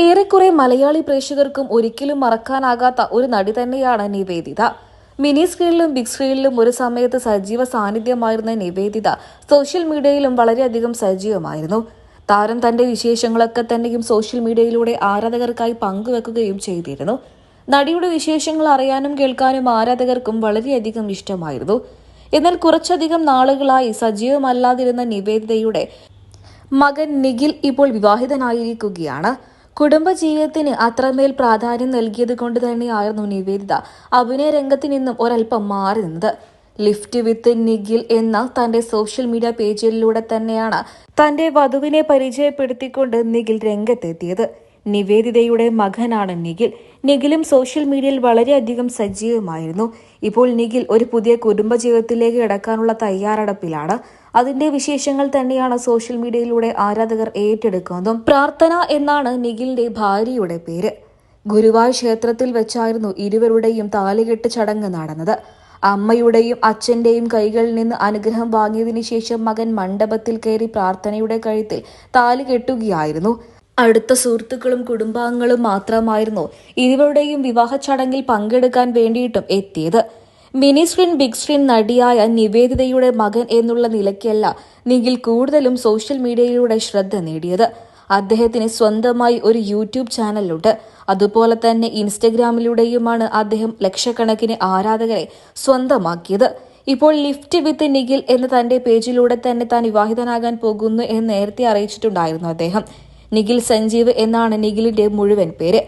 ഏറെക്കുറെ മലയാളി പ്രേക്ഷകർക്കും ഒരിക്കലും മറക്കാനാകാത്ത ഒരു നടി തന്നെയാണ് നിവേദിത. മിനി സ്ക്രീനിലും ബിഗ് സ്ക്രീനിലും ഒരു സമയത്ത് സജീവ സാന്നിധ്യമായിരുന്ന നിവേദിത സോഷ്യൽ മീഡിയയിലും വളരെയധികം സജീവമായിരുന്നു. താരം തന്റെ വിശേഷങ്ങളൊക്കെ തന്നെയും സോഷ്യൽ മീഡിയയിലൂടെ ആരാധകർക്കായി പങ്കുവെക്കുകയും ചെയ്തിരുന്നു. നടിയുടെ വിശേഷങ്ങൾ അറിയാനും കേൾക്കാനും ആരാധകർക്കും വളരെയധികം ഇഷ്ടമായിരുന്നു. എന്നാൽ കുറച്ചധികം നാളുകളായി സജീവമല്ലാതിരുന്ന നിവേദിതയുടെ മകൻ നിഖിൽ ഇപ്പോൾ വിവാഹിതനായിരിക്കുകയാണ്. കുടുംബജീവിതത്തിന് അത്രമേൽ പ്രാധാന്യം നൽകിയത് കൊണ്ട് തന്നെയായിരുന്നു നിവേദിത അഭിനയ രംഗത്ത് നിന്നും ഒരൽപ്പം മാറി നിന്നത്. ലിഫ്റ്റ് വിത്ത് നിഖിൽ എന്ന തന്റെ സോഷ്യൽ മീഡിയ പേജിലൂടെ തന്നെയാണ് തന്റെ വധുവിനെ പരിചയപ്പെടുത്തിക്കൊണ്ട് നിഖിൽ രംഗത്തെത്തിയത്. നിവേദിതയുടെ മകനാണ് നിഖിൽ. നിഖിലും സോഷ്യൽ മീഡിയയിൽ വളരെയധികം സജീവമായിരുന്നു. ഇപ്പോൾ നിഖിൽ ഒരു പുതിയ കുടുംബജീവിതത്തിലേക്ക് കിടക്കാനുള്ള തയ്യാറെടുപ്പിലാണ്. അതിന്റെ വിശേഷങ്ങൾ തന്നെയാണ് സോഷ്യൽ മീഡിയയിലൂടെ ആരാധകർ ഏറ്റെടുക്കുന്നതും. പ്രാർത്ഥന എന്നാണ് നിഖിലിന്റെ ഭാര്യയുടെ പേര്. ഗുരുവായൂർ ക്ഷേത്രത്തിൽ വെച്ചായിരുന്നു ഇരുവരുടെയും താലികെട്ട് ചടങ്ങ് നടന്നത്. അമ്മയുടെയും അച്ഛന്റെയും കൈകളിൽ നിന്ന് അനുഗ്രഹം വാങ്ങിയതിനു ശേഷം മകൻ മണ്ഡപത്തിൽ കയറി പ്രാർത്ഥനയുടെ കഴുത്തിൽ താലി കെട്ടുകയായിരുന്നു. അടുത്ത സുഹൃത്തുക്കളും കുടുംബാംഗങ്ങളും മാത്രമായിരുന്നു ഇരുവരുടെയും വിവാഹ ചടങ്ങിൽ പങ്കെടുക്കാൻ വേണ്ടിയിട്ടും എത്തിയത്. മിനി സ്ക്രീൻ ബിഗ് സ്ക്രീൻ നടിയായ നിവേദിതയുടെ മകൻ എന്നുള്ള നിലയ്ക്കല്ല നിഖിൽ കൂടുതലും സോഷ്യൽ മീഡിയയിലൂടെ ശ്രദ്ധ നേടിയത്. അദ്ദേഹത്തിന് സ്വന്തമായി ഒരു യൂട്യൂബ് ചാനലുണ്ട്. അതുപോലെ തന്നെ ഇൻസ്റ്റഗ്രാമിലൂടെയുമാണ് അദ്ദേഹം ലക്ഷക്കണക്കിന് ആരാധകരെ സ്വന്തമാക്കിയത്. ഇപ്പോൾ ലിഫ്റ്റ് വിത്ത് നിഖിൽ എന്ന തന്റെ പേജിലൂടെ തന്നെ താൻ വിവാഹിതനാകാൻ പോകുന്നു എന്ന് നേരത്തെ അറിയിച്ചിട്ടുണ്ടായിരുന്നു അദ്ദേഹം. നിഖിൽ സഞ്ജീവ് എന്നാണ് നിഖിലിന്റെ മുഴുവൻ പേര്.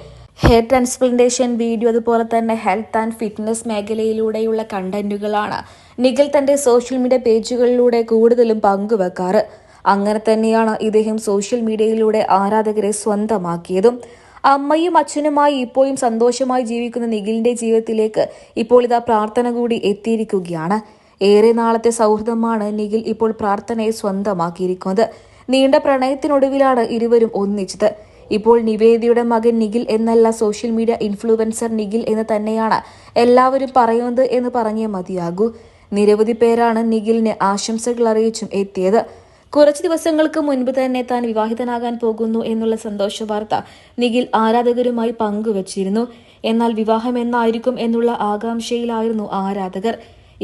ഹെയർ ട്രാൻസ്പ്ലാന്റേഷൻ വീഡിയോ അതുപോലെ തന്നെ ഹെൽത്ത് ആൻഡ് ഫിറ്റ്നസ് മേഖലയിലൂടെയുള്ള കണ്ടന്റുകളാണ് നിഖിൽ തന്റെ സോഷ്യൽ മീഡിയ പേജുകളിലൂടെ കൂടുതലും പങ്കുവെക്കാറ്. അങ്ങനെ തന്നെയാണ് ഇദ്ദേഹം സോഷ്യൽ മീഡിയയിലൂടെ ആരാധകരെ സ്വന്തമാക്കിയതും. അമ്മയും അച്ഛനുമായി ഇപ്പോഴും സന്തോഷമായി ജീവിക്കുന്ന നിഖിലിന്റെ ജീവിതത്തിലേക്ക് ഇപ്പോൾ ഇതാ പ്രാർത്ഥന കൂടി എത്തിയിരിക്കുകയാണ്. ഏറെ നാളത്തെ സൗഹൃദമാണ് നിഖിൽ ഇപ്പോൾ പ്രാർത്ഥനയെ സ്വന്തമാക്കിയിരിക്കുന്നത്. നീണ്ട പ്രണയത്തിനൊടുവിലാണ് ഇരുവരും ഒന്നിച്ചത്. ഇപ്പോൾ നിവേദിയുടെ മകൻ നിഖിൽ എന്നല്ല സോഷ്യൽ മീഡിയ ഇൻഫ്ലുവൻസർ നിഖിൽ എന്ന് തന്നെയാണ് എല്ലാവരും പറയുന്നത് എന്ന് പറഞ്ഞേ മതിയാകൂ. നിരവധി പേരാണ് നിഖിലിന് ആശംസകൾ അറിയിച്ചും എത്തിയത്. കുറച്ച് ദിവസങ്ങൾക്ക് മുൻപ് തന്നെ താൻ വിവാഹിതനാകാൻ പോകുന്നു എന്നുള്ള സന്തോഷ വാർത്ത നിഖിൽ ആരാധകരുമായി പങ്കുവച്ചിരുന്നു. എന്നാൽ വിവാഹം എന്നായിരിക്കും എന്നുള്ള ആകാംക്ഷയിലായിരുന്നു ആരാധകർ.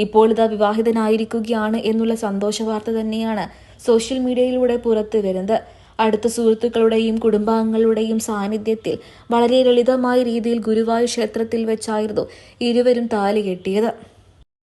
ഇപ്പോൾ ഇതാ വിവാഹിതനായിരിക്കുകയാണ് എന്നുള്ള സന്തോഷ വാർത്ത തന്നെയാണ് സോഷ്യൽ മീഡിയയിലൂടെ പുറത്തു വരുന്നത്. അടുത്ത സുഹൃത്തുക്കളുടെയും കുടുംബാംഗങ്ങളുടെയും സാന്നിധ്യത്തിൽ വളരെ ലളിതമായ രീതിയിൽ ഗുരുവായൂർ ക്ഷേത്രത്തിൽ വെച്ചായിരുന്നു ഇരുവരും താലി കെട്ടിയത്.